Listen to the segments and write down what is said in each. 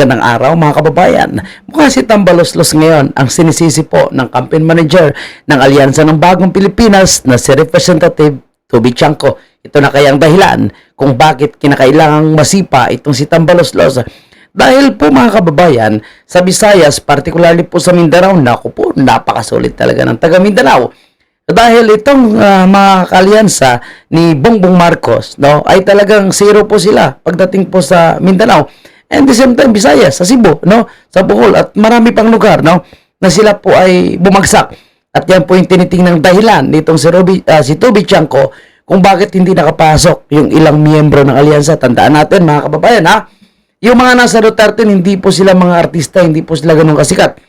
Magandang araw mga kababayan. Mukha si Tambaloslos ngayon ang sinisisi po ng campaign manager ng Alyansa ng Bagong Pilipinas na si Representative Toby Chanko. Ito na kayang dahilan kung bakit kinakailangang masipa itong si Tambaloslos. Dahil po mga kababayan, sa Visayas, particularly po sa Mindanao, naku po, napakasulit talaga ng taga Mindanao. Dahil itong ah, mga kalyansa ni Bongbong Marcos, no, ay talagang zero po sila pagdating po sa Mindanao. And the same time, Visayas, sa Cebu, no, sa Bohol, at marami pang lugar, no, na sila po ay bumagsak. At yan po yung tinitingnan dahilan nitong si, Ruby, ah, si Toby Chanko kung bakit hindi nakapasok yung ilang miyembro ng alyansa. Tandaan natin, mga kababayan, ha, yung mga nasa Duterte, hindi po sila mga artista, hindi po sila ganun kasikat.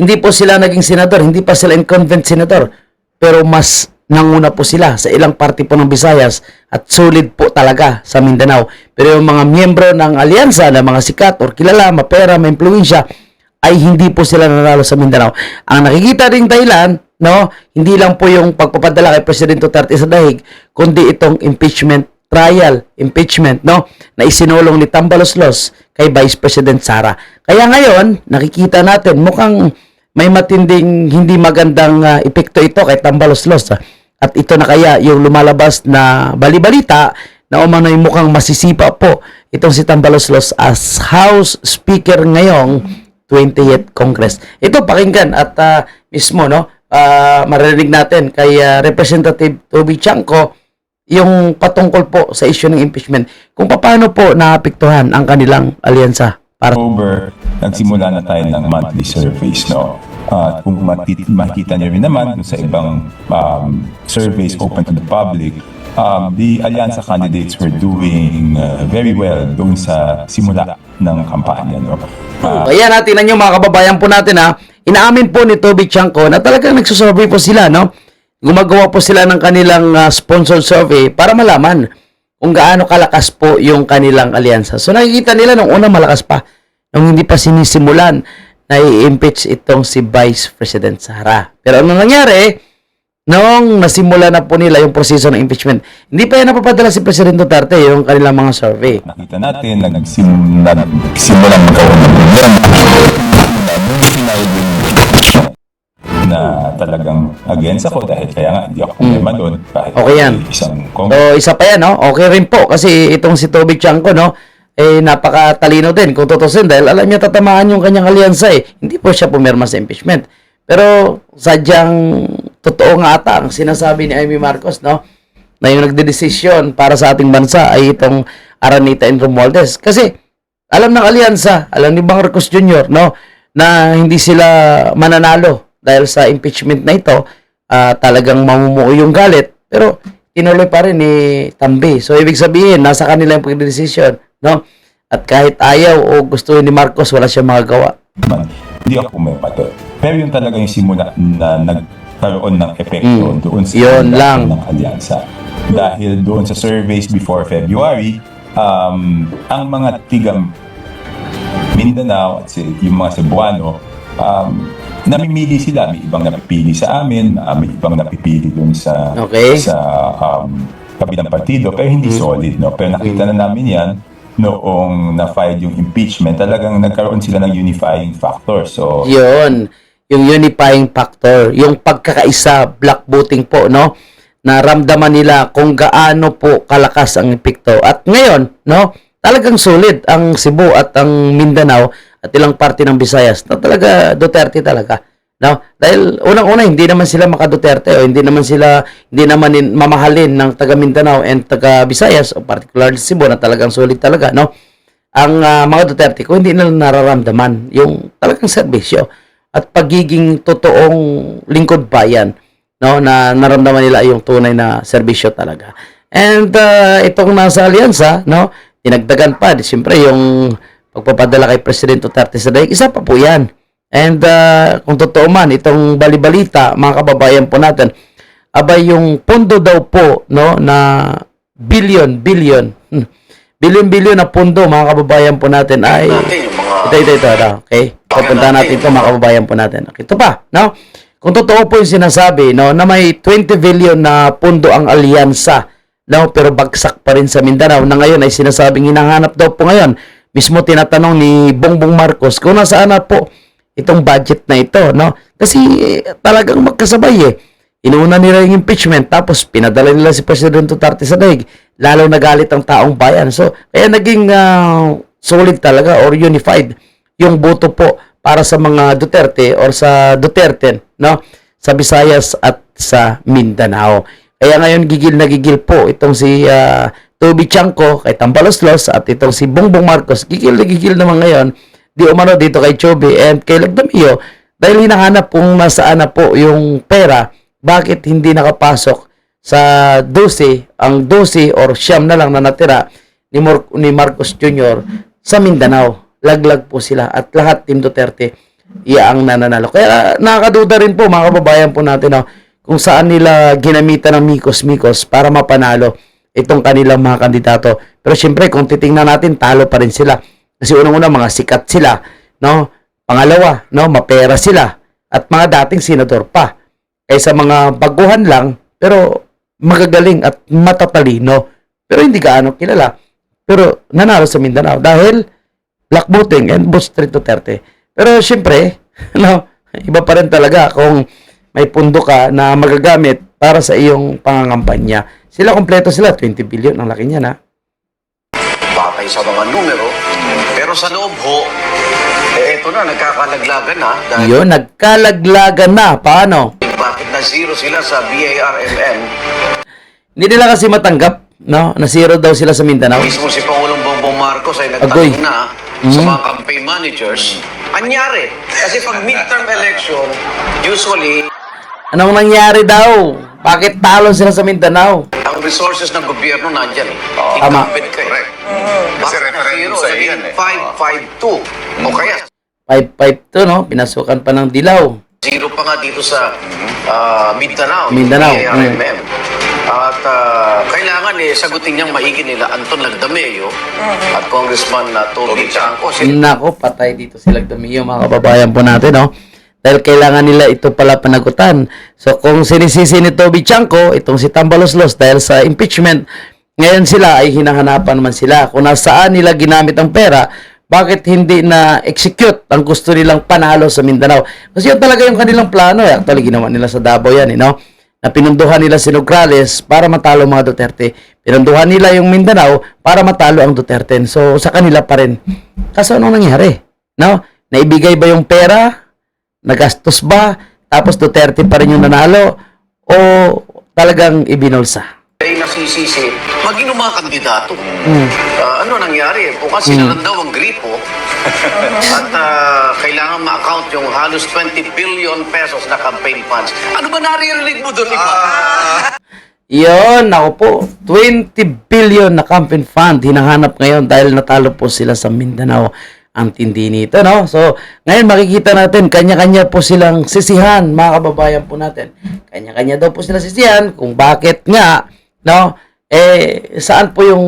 Hindi po sila naging senador, hindi pa sila incumbent senador. Pero mas nanguna po sila sa ilang party po ng Visayas at solid po talaga sa Mindanao. Pero yung mga miyembro ng alyansa na mga sikat or kilala, mapera, may impluensya, ay hindi po sila nanalo sa Mindanao. Ang nakikita ring dahilan, no, hindi lang po yung pagpapadala kay Presidente Duterte sa dahig, kundi itong impeachment trial, impeachment, no, na isinulong ni Tambaloslos kay Vice President Sara. Kaya ngayon, nakikita natin mukhang may matinding hindi magandang ah, epekto ito kay Tambaloslos. ah. At ito na kaya yung lumalabas na balibalita na umano'y mukhang masisipa po itong si Tambaloslos as House Speaker ngayong 20th Congress. Ito pakinggan at ah, mismo no, ah, maririnig natin kay ah, Representative Toby Chanko yung patungkol po sa issue ng impeachment kung paano po naapektuhan ang kanilang alyansa para October, nagsimula na tayo ng monthly surveys, no? At kung mati- makikita niyo rin naman sa ibang um, surveys open to the public, um, the Alyansa candidates were doing uh, very well doon sa simula ng kampanya, no? Uh, Kaya natin na mga kababayan po natin ha, inaamin po ni Toby Chanko na talagang nagsusurvey po sila, no? Gumagawa po sila ng kanilang uh, sponsored survey para malaman kung gaano kalakas po yung kanilang alyansa. So nakikita nila nung una malakas pa, nung hindi pa sinisimulan na i-impeach itong si Vice President Sara. Pero ano nangyari, nung nasimula na po nila yung proseso ng impeachment, hindi pa yan napapadala si President Duterte yung kanilang mga survey. nakita natin, nagsim, nagsimula magkaroon ng problema. na talagang against ako dahil kaya nga hindi ako kumema doon kahit Okay yan. isang So, isa pa yan, no? Okay rin po kasi itong si Toby Chanko, no? Eh, napakatalino din kung tutusin dahil alam niya tatamaan yung kanyang alyansa eh. Hindi po siya pumirma sa impeachment. Pero sadyang totoo nga ata ang sinasabi ni Amy Marcos, no? Na yung nagdedesisyon para sa ating bansa ay itong Aranita and Romualdez. Kasi alam ng alyansa, alam ni Marcos Jr., no? Na hindi sila mananalo dahil sa impeachment na ito, ah, talagang mamumuo yung galit. Pero tinuloy pa rin ni Tambi. So, ibig sabihin, nasa kanila yung pagdedesisyon, no? At kahit ayaw o gusto ni Marcos, wala siyang magagawa. man, hindi ako doon. Pero yun talaga yung simula na nagkaroon ng epekto Mm. doon sa Yun lang. ng alyansa. Dahil doon sa surveys before February, um, ang mga tigam Mindanao at si, yung mga Cebuano, um, namimili sila. May ibang napipili sa amin, ah, may ibang napipili doon sa Okay. sa um, kabilang partido, pero hindi solid. No? Pero nakita na namin yan noong na-file yung impeachment, talagang nagkaroon sila ng unifying factor. So, Yun, yung unifying factor, yung pagkakaisa, black voting po, no? Naramdaman nila kung gaano po kalakas ang epekto. At ngayon, no? Talagang solid ang Cebu at ang Mindanao at ilang parte ng Visayas na talaga Duterte talaga. No? Dahil unang-una hindi naman sila maka Duterte o hindi naman sila hindi naman in, mamahalin ng taga Mindanao and taga Visayas o particularly Cebu na talagang solid talaga, no? Ang ah, mga Duterte ko hindi nila nararamdaman yung talagang serbisyo at pagiging totoong lingkod bayan no na naramdaman nila yung tunay na serbisyo talaga. And ah, itong nasa alyansa, no, dinagdagan pa, siyempre yung pagpapadala kay President Duterte sa daig, isa pa po yan. And ah, kung totoo man, itong balibalita, mga kababayan po natin, abay yung pondo daw po, no, na billion, billion, hmm, billion-billion na pondo, mga kababayan po natin, ay, ito, ito, ito, ito, okay? Pupunta natin ito, mga kababayan po natin. Okay, ito pa, no? Kung totoo po yung sinasabi, no, na may 20 billion na pondo ang alyansa, no, pero bagsak pa rin sa Mindanao, na ngayon ay sinasabing hinahanap daw po ngayon mismo tinatanong ni Bongbong Marcos kung nasaan na po itong budget na ito, no? Kasi eh, talagang magkasabay eh. Inuuna nila yung impeachment tapos pinadala nila si President Duterte sa daig. Lalo nagalit ang taong bayan. So, kaya naging ah, solid talaga or unified yung boto po para sa mga Duterte or sa Duterte, no? Sa Visayas at sa Mindanao. Kaya ngayon gigil na gigil po itong si ah, Toby Chanko kay Tambaloslos at itong si Bongbong Marcos. Gigil na gigil naman ngayon di umano dito kay Chobe and kay Lagdamio dahil hinahanap kung nasaan na po yung pera bakit hindi nakapasok sa 12 ang 12 or siyam na lang na natira ni, Mor- ni Marcos Jr. sa Mindanao. Laglag po sila at lahat Team Duterte iya ang nananalo. Kaya nakakaduda rin po mga kababayan po natin no, kung saan nila ginamitan ng mikos-mikos para mapanalo itong kanilang mga kandidato. Pero syempre kung titingnan natin talo pa rin sila kasi unang-una mga sikat sila, no? Pangalawa, no, mapera sila at mga dating senador pa. Kaysa mga baguhan lang pero magagaling at matatalino pero hindi gaano kilala. Pero nanalo sa Mindanao dahil Black voting and Boot Street Duterte. Pero syempre, no, iba pa rin talaga kung may pundo ka na magagamit para sa iyong pangangampanya. Sila kompleto sila, 20 billion ang laki niya na. Batay sa mga numero. Pero sa loob ho, eh eto na, nagkakalaglagan na. Dahil Yun, nagkalaglagan na. Paano? bakit na zero sila sa BARMM? Hindi nila kasi matanggap, no? Na zero daw sila sa Mindanao. Mismo si Pangulong Bongbong Marcos ay Agoy. nagtanong na sa mga campaign managers. Anyari? Kasi pag midterm election, usually, Anong nangyari daw? Bakit talo sila sa Mindanao? Ang resources ng gobyerno nandyan eh. Tama. Incumbent ka eh. Correct. Kasi Bakit na referendum zero? sa eh. 552. O kaya, 5-5 to, no? Pinasukan pa ng dilaw. Zero pa nga dito sa ah, Mindanao. Mindanao, PARMM. At ah, kailangan eh, sagutin niyang maigi nila Anton Lagdameo at Congressman na Toby Chanco. Si Nako, patay dito sila Dumio, mga kababayan po natin, no? Dahil kailangan nila ito pala panagutan. So, kung sinisisi ni Toby Chanko, itong si Tambaloslos, dahil sa impeachment, ngayon sila ay hinahanapan man sila. Kung nasaan nila ginamit ang pera, bakit hindi na execute ang gusto nilang panalo sa Mindanao? Kasi yun talaga yung kanilang plano. Eh. Actually, ginawa nila sa Davao yan, eh, no? na pinunduhan nila si Nograles para matalo mga Duterte. Pinunduhan nila yung Mindanao para matalo ang Duterte. So, sa kanila pa rin. Kaso anong nangyari? No? Naibigay ba yung pera? Nagastos ba? Tapos Duterte pa rin yung nanalo? O talagang ibinulsa? ay nasisisi, maging yung mga kandidato. Hmm. Ah, ano nangyari? Bukas sila lang daw ang gripo at ah, kailangan ma-account yung halos 20 billion pesos na campaign funds. Ano ba naririnig mo doon, Iba? Iyon, ako po, 20 billion na campaign fund hinahanap ngayon dahil natalo po sila sa Mindanao. Ang tindi nito, no? So, ngayon makikita natin, kanya-kanya po silang sisihan, mga kababayan po natin. Kanya-kanya daw po sila sisihan kung bakit nga, no? Eh, saan po yung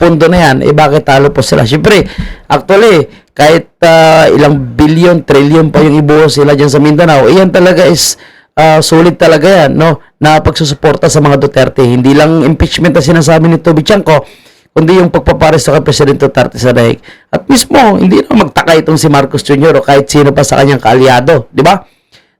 pundo na yan? Eh, bakit talo po sila? Siyempre, actually, kahit ah, ilang billion, trillion pa yung ibuhos sila dyan sa Mindanao, eh, yan talaga is ah, solid talaga yan, no? Na pagsusuporta sa mga Duterte. Hindi lang impeachment na sinasabi ni Toby Chanko, kundi yung pagpapares sa Presidente Duterte sa daig. At mismo, hindi na magtaka itong si Marcos Jr. o kahit sino pa sa kanyang kaalyado, di ba?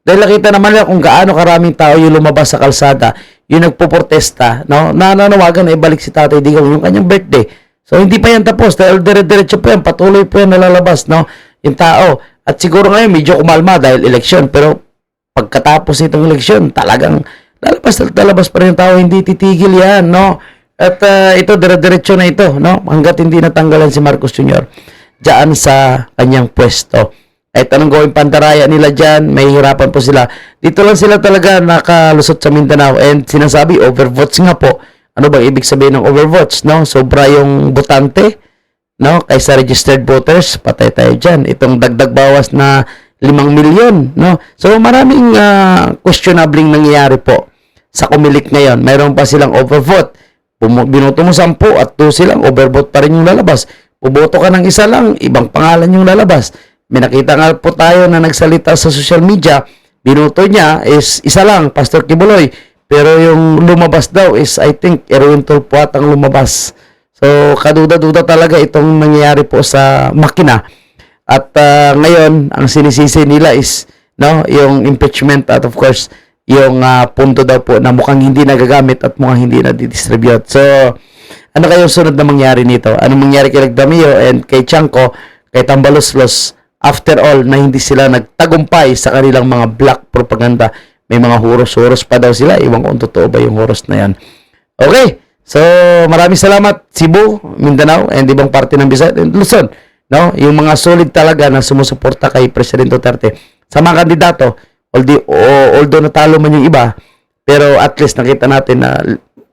Dahil nakita naman nila kung gaano karaming tao yung lumabas sa kalsada, yung nagpoprotesta, no? Na nanawagan na ibalik si Tatay Digong yung kanyang birthday. So, hindi pa yan tapos dahil dire-diretso po yan, patuloy po yan nalalabas, no? Yung tao. At siguro ngayon, medyo kumalma dahil eleksyon, pero pagkatapos nitong eleksyon, talagang lalabas lalabas pa rin yung tao, hindi titigil yan, no? At ah, ito, dire-diretso na ito, no? Hanggat hindi natanggalan si Marcos Jr. Diyan sa kanyang pwesto. Kahit anong gawin pandaraya nila dyan, may hirapan po sila. Dito lang sila talaga nakalusot sa Mindanao and sinasabi, overvotes nga po. Ano bang ibig sabihin ng overvotes, no? Sobra yung botante, no? Kaysa registered voters, patay tayo dyan. Itong dagdag bawas na 5 milyon, no? So maraming ah, questionabling nangyayari po sa kumilik ngayon. Mayroon pa silang overvote. Binoto mo 10 at 2 silang overvote pa rin yung lalabas. Puboto ka ng isa lang, ibang pangalan yung lalabas. May nakita nga po tayo na nagsalita sa social media, binoto niya is isa lang, Pastor Kibuloy. Pero yung lumabas daw is I think Erwin Tulpo at ang lumabas. So kaduda-duda talaga itong nangyayari po sa makina. At ah, ngayon, ang sinisisi nila is no, yung impeachment at of course, yung ah, punto daw po na mukhang hindi nagagamit at mukhang hindi na distribute So, ano kayong sunod na mangyari nito? Ano mangyari kay Nagdamio and kay Chanko, kay Tambaloslos after all na hindi sila nagtagumpay sa kanilang mga black propaganda. May mga huros-huros pa daw sila. Iwan ko totoo ba yung huros na yan. Okay. So, maraming salamat Cebu, Mindanao, and ibang parte ng Visayas and Luzon. No? Yung mga solid talaga na sumusuporta kay President Duterte. Sa mga kandidato, although, although natalo man yung iba, pero at least nakita natin na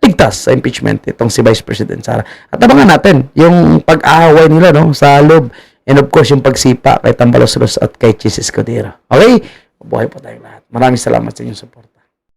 ligtas sa impeachment itong si Vice President Sara. At abangan natin yung pag-aaway nila no, sa loob and of course yung pagsipa kay Tambalos Ros at kay Chis Escudero. Okay? Mabuhay po tayong lahat. Maraming salamat sa inyong support.